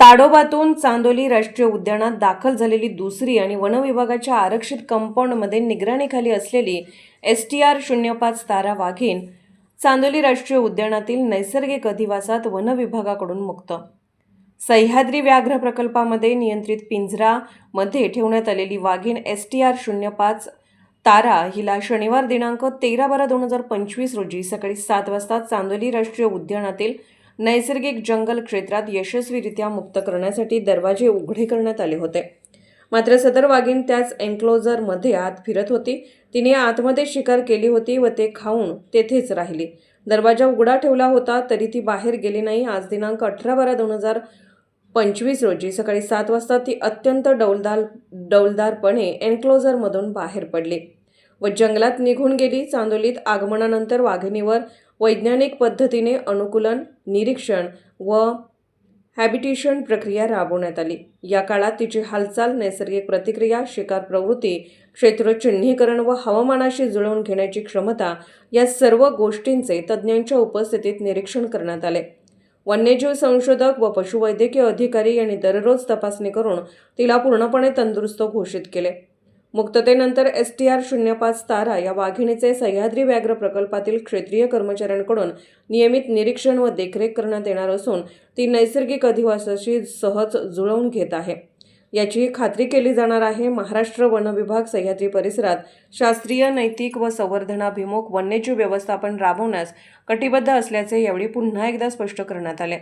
ताडोबातून चांदोली राष्ट्रीय उद्यानात दाखल झालेली दुसरी आणि वनविभागाच्या आरक्षित कंपाऊंडमध्ये निगराणीखाली असलेली एस टी आर शून्य पाच तारा वाघीण चांदोली राष्ट्रीय उद्यानातील नैसर्गिक अधिवासात वनविभागाकडून मुक्त. सह्याद्री व्याघ्र प्रकल्पामध्ये नियंत्रित पिंजरामध्ये ठेवण्यात आलेली वाघीण एस टी आर शून्य पाच तारा हिला शनिवार दिनांक तेरा बारा दोन हजार पंचवीस रोजी सकाळी सात वाजता चांदोली राष्ट्रीय उद्यानातील नैसर्गिक जंगल क्षेत्रात यशस्वीरित्या मुक्त करण्यासाठी दरवाजे उघडे करण्यात आले होते. मात्र सदर वाघीण त्याच एन्क्लोजरमध्ये आत फिरत होती. तिने आतमध्ये शिकार केली होती व ते खाऊन तेथेच राहिली. दरवाजा उघडा ठेवला होता तरी ती बाहेर गेली नाही. आज दिनांक अठरा बारा दोन हजार पंचवीस रोजी सकाळी सात वाजता ती अत्यंत डौलदार डौलदारपणे एन्क्लोजरमधून बाहेर पडली. व जंगलात निघून गेली चांदोलीत आगमनानंतर वाघिणीवर वैज्ञानिक पद्धतीने अनुकूलन निरीक्षण व हॅबिटेशन प्रक्रिया राबवण्यात आली. या काळात तिची हालचाल नैसर्गिक प्रतिक्रिया शिकार प्रवृत्ती क्षेत्र चिन्हीकरण व हवामानाशी जुळवून घेण्याची क्षमता या सर्व गोष्टींचे तज्ज्ञांच्या उपस्थितीत निरीक्षण करण्यात आले. वन्यजीव संशोधक व पशुवैद्यकीय अधिकारी यांनी दररोज तपासणी करून तिला पूर्णपणे तंदुरुस्त घोषित केले. मुक्ततेनंतर एस टी आर शून्य पाच तारा या वाघिणीचे सह्याद्री व्याघ्र प्रकल्पातील क्षेत्रीय कर्मचाऱ्यांकडून नियमित निरीक्षण व देखरेख करण्यात येणार असून ती नैसर्गिक अधिवासाशी सहज जुळवून घेत आहे. याची खात्री केली जाणार आहे. महाराष्ट्र वन विभाग सह्याद्री परिसरात शास्त्रीय नैतिक व संवर्धनाभिमुख वन्यजीव व्यवस्थापन राबवण्यास कटिबद्ध असल्याचे यावेळी पुन्हा एकदा स्पष्ट करण्यात आले.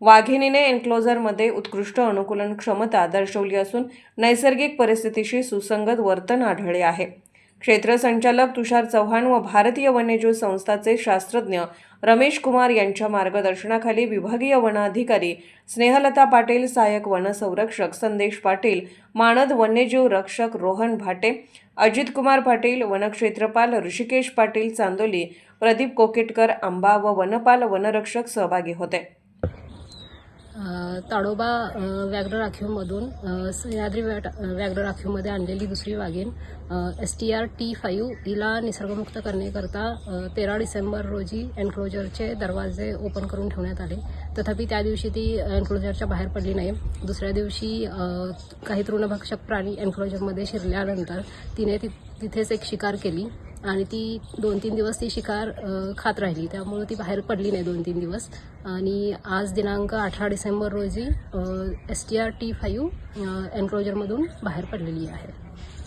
वाघिणीने एन्क्लोजरमध्ये उत्कृष्ट अनुकूलन क्षमता दर्शवली असून नैसर्गिक परिस्थितीशी सुसंगत वर्तन आढळले आहे. क्षेत्र संचालक तुषार चव्हाण व भारतीय वन्यजीव संस्थाचे शास्त्रज्ञ रमेश कुमार यांच्या मार्गदर्शनाखाली विभागीय वनाधिकारी स्नेहलता पाटील सहाय्यक वनसंरक्षक संदेश पाटील मानद वन्यजीव रक्षक रोहन भाटे अजित कुमार पाटील वनक्षेत्रपाल ऋषिकेश पाटील चांदोली प्रदीप कोकेटकर आंबा व वनपाल वनरक्षक सहभागी होते. ताडोबा व्याघ्र राखीवमधून सह्याद्री व्या- व्याघ्र राखीवमध्ये आणलेली दुसरी वाघीण S T R T five हिला निसर्गमुक्त करण्याकरता तेरा डिसेंबर रोजी एन्क्लोजरचे दरवाजे ओपन करून ठेवण्यात आले. तथापि त्या दिवशी ती एन्क्लोजरच्या बाहेर पडली नाही. दुसऱ्या दिवशी काही तृणभक्षक प्राणी एन्क्लोजरमध्ये शिरल्यानंतर तिने ति तिथेच एक शिकार केली. आणि ती दोन तीन दिवस ती शिकार खात राहिली. त्यामुळे ती बाहेर पडली नाही दोन तीन दिवस. आणि आज दिनांक अठरा डिसेंबर रोजी S T R T five एन्क्लोजरमधून बाहेर पडलेली आहे.